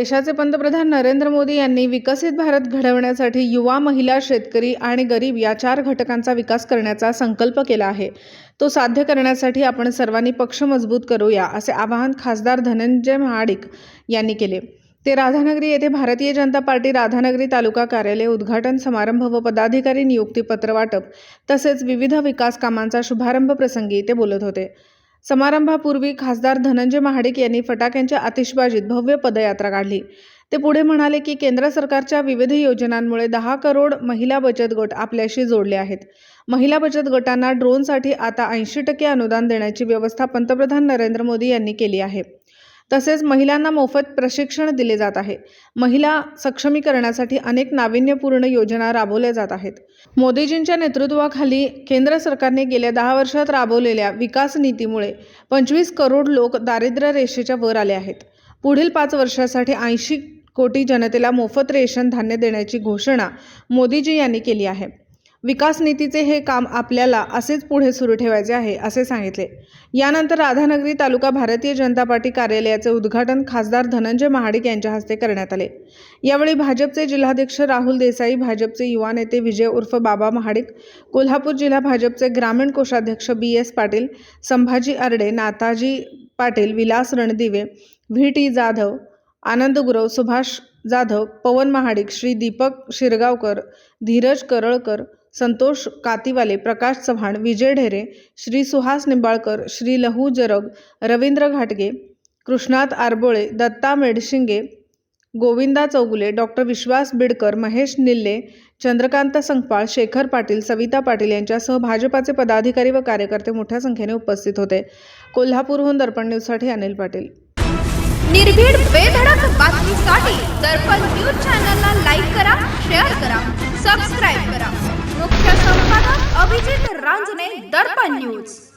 देशाचे पंतप्रधान नरेंद्र मोदी यांनी विकसित भारत घडवण्यासाठी युवा महिला शेतकरी आणि गरीब या चार घटकांचा विकास करण्याचा संकल्प केला आहे. तो साध्य करण्यासाठी आपण सर्वांनी पक्ष मजबूत करूया असे आवाहन खासदार धनंजय महाडिक यांनी केले. ते राधानगरी येथे भारतीय जनता पार्टी राधानगरी तालुका कार्यालय उद्घाटन समारंभ व पदाधिकारी नियुक्तीपत्र वाटप तसेच विविध विकास कामांचा शुभारंभ प्रसंगी ते बोलत होते. समारंभापूर्वी खासदार धनंजय महाडिक यांनी फटाक्यांच्या आतिषबाजीत भव्य पदयात्रा काढली. ते पुढे म्हणाले की केंद्र सरकारच्या विविध योजनांमुळे दहा करोड महिला बचत गट आपल्याशी जोडले आहेत. महिला बचत गटांना ड्रोनसाठी आता ऐंशी टक्के अनुदान देण्याची व्यवस्था पंतप्रधान नरेंद्र मोदी यांनी केली आहे. तसेच महिलांना मोफत प्रशिक्षण दिले जात आहे. महिला सक्षमीकरणासाठी अनेक नाविन्यपूर्ण योजना राबवल्या जात आहेत. मोदीजींच्या नेतृत्वाखाली केंद्र सरकारने गेल्या दहा वर्षात राबवलेल्या विकास नीतीमुळे पंचवीस करोड लोक दारिद्र्य रेषेच्या वर आले आहेत. पुढील पाच वर्षासाठी ऐंशी कोटी जनतेला मोफत रेशन धान्य देण्याची घोषणा मोदीजी यांनी केली आहे. विकास नीतीचे हे काम आपल्याला असेच पुढे सुरू ठेवायचे आहे असे सांगितले. यानंतर राधानगरी तालुका भारतीय जनता पार्टी कार्यालयाचे उद्घाटन खासदार धनंजय महाडिक यांच्या हस्ते करण्यात आले. यावेळी भाजपचे जिल्हाध्यक्ष राहुल देसाई भाजपचे युवा नेते विजय उर्फ बाबा महाडिक कोल्हापूर जिल्हा भाजपचे ग्रामीण कोषाध्यक्ष B S Patil Sambhaji Arde Nataji Patil Vilas Randive V T Jadhav Anand Gurav Subhash Jadhav Pawan Mahadik Shri Deepak Shirgaonkar Dheeraj Karalkar Santosh Katiwale Prakash Chavan Vijay Dhere Shri Suhas Nimbalkar Shri Lahu Jarag Ravindra घाटगे Krishnat Arbole Datta Medshinge Govinda Chougule doctor Vishwas Bidkar Mahesh Nille Chandrakant Sangpal Shekhar Patil Savita Patil यांच्यासह भाजपाचे पदाधिकारी व कार्यकर्ते मोठ्या संख्येने उपस्थित होते. कोल्हापूरहून दर्पण न्यूजसाठी अनिल पाटील. निर्भीड बेधडक बातमीसाठी दर्पण न्यूज चॅनलला लाईक करा शेअर करा. सबस्क्राईब करा. मुख्य संपादक अभिजित रांजणे दर्पण न्यूज.